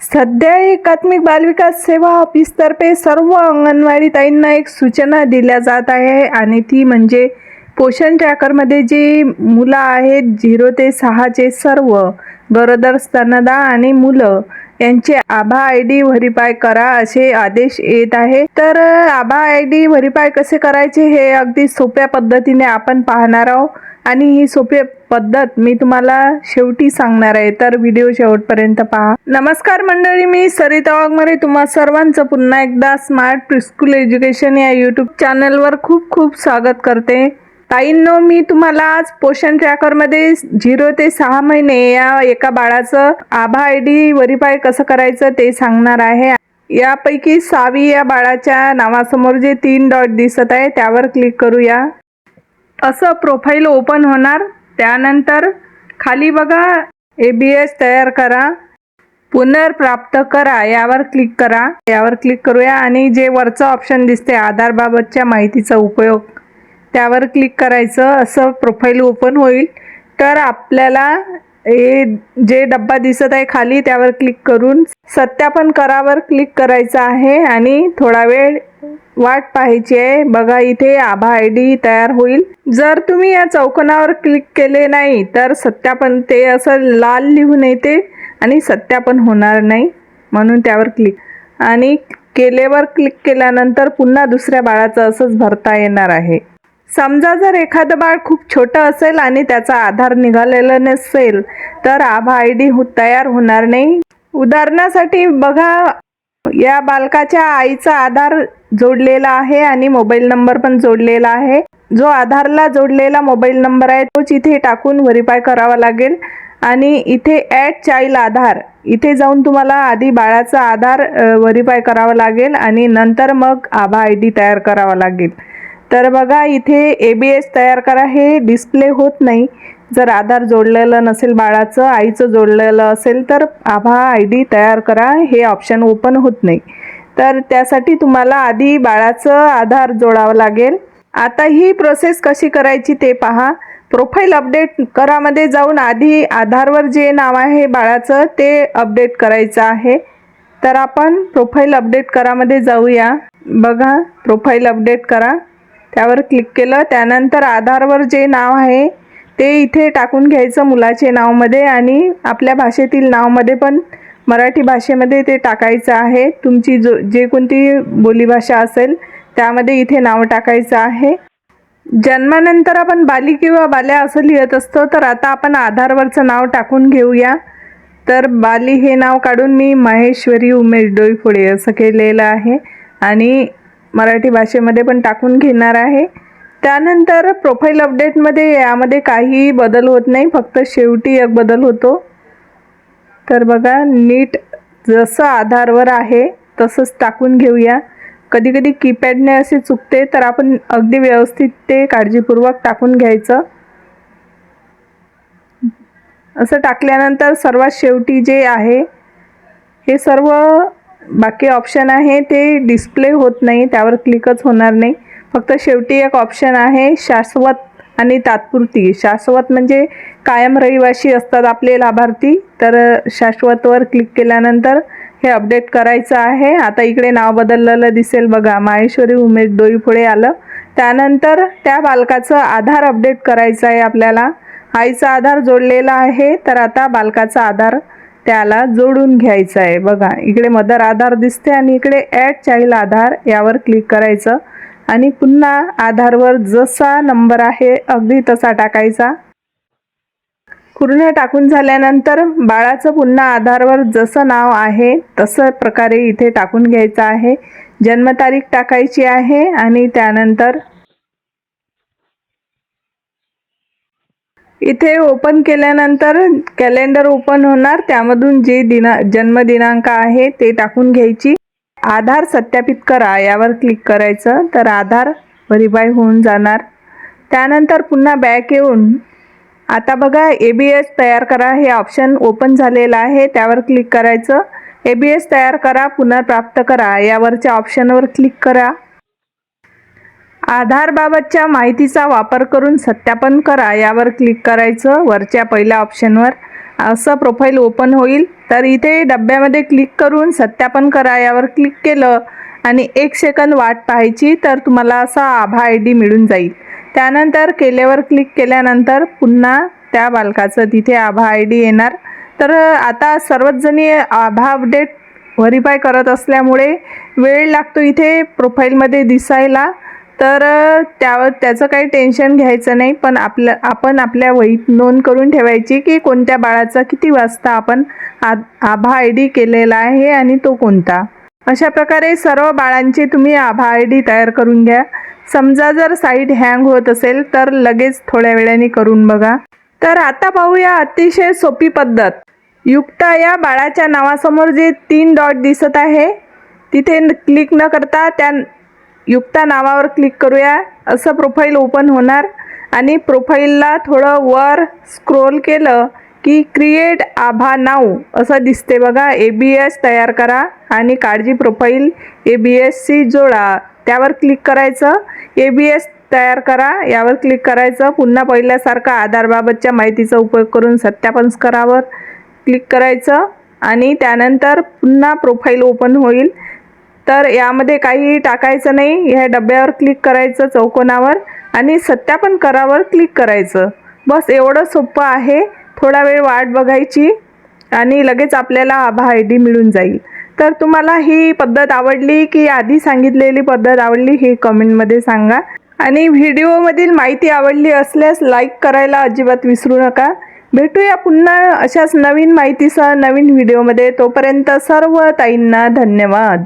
सध्या एकात्मिक बालविकास सेवा ऑफिसतर्फे सर्व अंगणवाडी ताईंना एक सूचना दिल्या जात आहे आणि ती म्हणजे पोषण ट्रॅकरमध्ये जी मुलं आहेत झिरो ते सहाचे सर्व गरोदर स्तनदा आणि मुलं यांचे आभा आय डी व्हरीफाय करा असे आदेश येत आहे. तर आभा आय डी व्हरीफाय कसे करायचे हे अगदी सोप्या पद्धतीने आपण पाहणार आहोत आणि ही सोपी पद्धत मी तुम्हाला शेवटी सांगणार आहे. तर व्हिडिओ शेवटपर्यंत पहा. नमस्कार मंडळी मी सरिता वाघमारे. तुम्हा सर्वांचं पुन्हा एकदा स्मार्ट प्रिस्कूल एज्युकेशन या यूट्यूब चॅनलवर खूप खूप स्वागत करते. ताईंनो मी तुम्हाला आज पोषण ट्रॅकरमध्ये झिरो ते सहा महिने या एका बाळाचं आभा आय डी व्हरीफाय कसं करायचं ते सांगणार आहे. यापैकी सावी या बाळाच्या नावासमोर जे तीन डॉट दिसत आहे त्यावर क्लिक करूया. असं प्रोफाईल ओपन होणार. त्यानंतर खाली बघा ए बी एस तयार करा. पुनर्प्राप्त करा यावर क्लिक करा. यावर क्लिक करूया आणि जे वरचं ऑप्शन दिसते आधारबाबतच्या माहितीचा उपयोग त्यावर क्लिक करायचं. असं प्रोफाईल ओपन होईल. तर आपल्याला हे जे डब्बा दिसत आहे खाली त्यावर क्लिक करून सत्यापन करावर क्लिक करायचं आहे आणि थोडा वेळ वाट पाहायची आहे. बघा इथे आभा आय डी तयार होईल. जर तुम्ही या चौकोनावर क्लिक केले नाही तर सत्यापन ते असं लाल लिहून येते आणि सत्यापन होणार नाही म्हणून त्यावर क्लिक आणि केलेवर क्लिक केल्यानंतर पुन्हा दुसऱ्या बाळाचं असंच भरता येणार आहे. समजा जर एखादं बाळ खूप छोटं असेल आणि त्याचा आधार निघालेला नसेल तर आभा आय डी हो- तयार होणार नाही. उदाहरणासाठी बघा या बालकाच्या आईचा आधार जोडलेला आहे आणि मोबाईल नंबर पण जोडलेला आहे. जो आधारला जोडलेला मोबाईल नंबर आहे तोच इथे टाकून व्हेरीफाय करावा लागेल. आणि इथे ॲड चाईल आधार इथे जाऊन तुम्हाला आधी बाळाचा आधार व्हेरीफाय करावा लागेल आणि नंतर मग आभा आय डी तयार करावा लागेल. तर बघा इथे ए बी एस तयार करा हे डिस्प्ले होत नाही. जर आधार जोडलेलं नसेल बाळाचं आईचं जोडलेलं असेल तर आभा आय डी तयार करा हे ऑप्शन ओपन होत नाही. तर त्यासाठी तुम्हाला आधी बाळाचं आधार जोडावं लागेल. आता ही प्रोसेस कशी करायची ते पहा. प्रोफाईल अपडेट करामध्ये जाऊन आधी आधारवर जे नाव आहे बाळाचं ते अपडेट करायचं आहे. तर आपण प्रोफाईल अपडेट करामध्ये जाऊया. बघा प्रोफाईल अपडेट करा. त्यावर क्लिक केलं त्यानंतर आधारवर जे नाव आहे ते इथे टाकून घ्यायचं मुलाचे नावमध्ये आणि आपल्या भाषेतील नावमध्ये पण मराठी भाषेमध्ये ते टाकायचं आहे. तुमची जो जे कोणती बोलीभाषा असेल त्यामध्ये इथे नाव टाकायचं आहे. जन्मानंतर आपण बाली किंवा बाल्या असं लिहित असतो तर आता आपण आधारवरचं नाव टाकून घेऊया. तर बाली हे नाव काढून मी महेश्वरी उमेश डोईफोडे असं केलेलं आहे आणि मराठी भाषेमध्ये पण टाकून घेणार आहे. त्यानंतर प्रोफाईल अपडेटमध्ये यामध्ये काहीही बदल होत नाही फक्त शेवटी एक बदल होतो. तर बघा नीट जसं आधारवर आहे तसंच टाकून घेऊया. कधी कधी कीपॅडने असे चुकते तर आपण अगदी व्यवस्थित ते काळजीपूर्वक टाकून घ्यायचं. असं टाकल्यानंतर सर्वात शेवटी जे आहे हे सर्व बाकी ऑप्शन आहे ते डिस्प्ले होत नाही त्यावर क्लिकच होणार नाही. फक्त शेवटी एक ऑप्शन आहे शाश्वत आणि तात्पुरती शाश्वत म्हणजे कायम रहिवाशी असतात आपले लाभार्थी. तर शाश्वतवर क्लिक केल्यानंतर हे अपडेट करायचं आहे. आता इकडे नाव बदललेलं दिसेल बघा. माहेश्वरी उमेश डोईफोडे आलं. त्यानंतर त्या बालकाचं आधार अपडेट करायचं आहे आपल्याला. आईचा आधार जोडलेला आहे. तर आता बालकाचा आधार त्याला जोडून घ्यायचं आहे. बघा इकडे मदर आधार दिसते आणि इकडे ॲड चाईल्ड आधार यावर क्लिक करायचं. आणि पुन्हा आधारवर जसा नंबर आहे अगदी तसा टाकायचा. पूर्ण टाकून झाल्यानंतर बाळाचं पुन्हा आधारवर जसं नाव आहे तसं प्रकारे इथे टाकून घ्यायचं आहे. जन्मतारीख टाकायची आहे आणि त्यानंतर इथे ओपन केल्यानंतर कॅलेंडर ओपन होणार. त्यामधून जे दिना जन्मदिनांक आहे ते टाकून घ्यायची. आधार सत्यापित करा यावर क्लिक करायचं. तर आधार व्हेरीफाय होऊन जाणार. त्यानंतर पुन्हा बॅक येऊन आता बघा ए बी एस तयार करा. हे ऑप्शन ओपन झालेलं आहे त्यावर क्लिक करायचं. ए बी एस तयार करा पुनर्प्राप्त करा. यावरच्या ऑप्शनवर क्लिक करा. आधारबाबतच्या माहितीचा वापर करून सत्यापन करा. यावर क्लिक करायचं. वरच्या पहिल्या ऑप्शनवर असं प्रोफाईल ओपन होईल. तर इथे डब्यामध्ये क्लिक करून सत्यापन करा यावर क्लिक केलं आणि एक सेकंद वाट पाहायची तर तुम्हाला असा आभा आय डी मिळून जाईल. त्यानंतर केल्यावर क्लिक केल्यानंतर पुन्हा त्या बालकाचं तिथे आभा आय डी येणार. तर आता सर्वच जणी आभा अपडेट व्हरीफाय करत असल्यामुळे वेळ लागतो इथे प्रोफाईलमध्ये दिसायला. तर त्यावर त्याचं काही टेन्शन घ्यायचं नाही पण आपलं आपण आपल्या वहीत नोंद करून ठेवायची की कोणत्या बाळाचा किती वाजता आपण आ आभा आय डी केलेला आहे आणि तो कोणता. अशा प्रकारे सर्व बाळांचे तुम्ही आभा आय डी तयार करून घ्या. समजा जर साईट हँग होत असेल तर लगेच थोड्या वेळाने करून बघा. तर आता पाहूया अतिशय सोपी पद्धत. युक्ता या बाळाच्या नावासमोर जे तीन डॉट दिसत आहे तिथे क्लिक न करता त्या युक्ता नावावर क्लिक करूया. असं प्रोफाईल ओपन होणार. आणि प्रोफाईलला थोडं वर स्क्रोल केलं की क्रिएट आभा नाव असं दिसते बघा. ए बी एस तयार करा आणि काळजी प्रोफाईल ए बी एसशी जोडा. त्यावर क्लिक करायचं. ए बी एस तयार करा. यावर क्लिक करायचं. पुन्हा पहिल्यासारखं आधारबाबतच्या माहितीचा उपयोग करून सत्यापन करावर क्लिक करायचं. आणि त्यानंतर पुन्हा प्रोफाईल ओपन होईल. तर यामध्ये काही टाकायचं नाही. ह्या डब्यावर क्लिक करायचं चौकोनावर आणि सत्यापन करावर क्लिक करायचं. बस एवढं सोपं आहे. थोडा वेळ वाट बघायची आणि लगेच आपल्याला आभा आय डी मिळून जाईल. तर तुम्हाला ही पद्धत आवडली की आधी सांगितलेली पद्धत आवडली हे कमेंटमध्ये सांगा. आणि व्हिडिओमधील माहिती आवडली असल्यास लाईक करायला अजिबात विसरू नका. भेटूया पुन्हा अशाच नवीन माहितीसह नवीन व्हिडिओमध्ये. तोपर्यंत सर्व ताईंना धन्यवाद.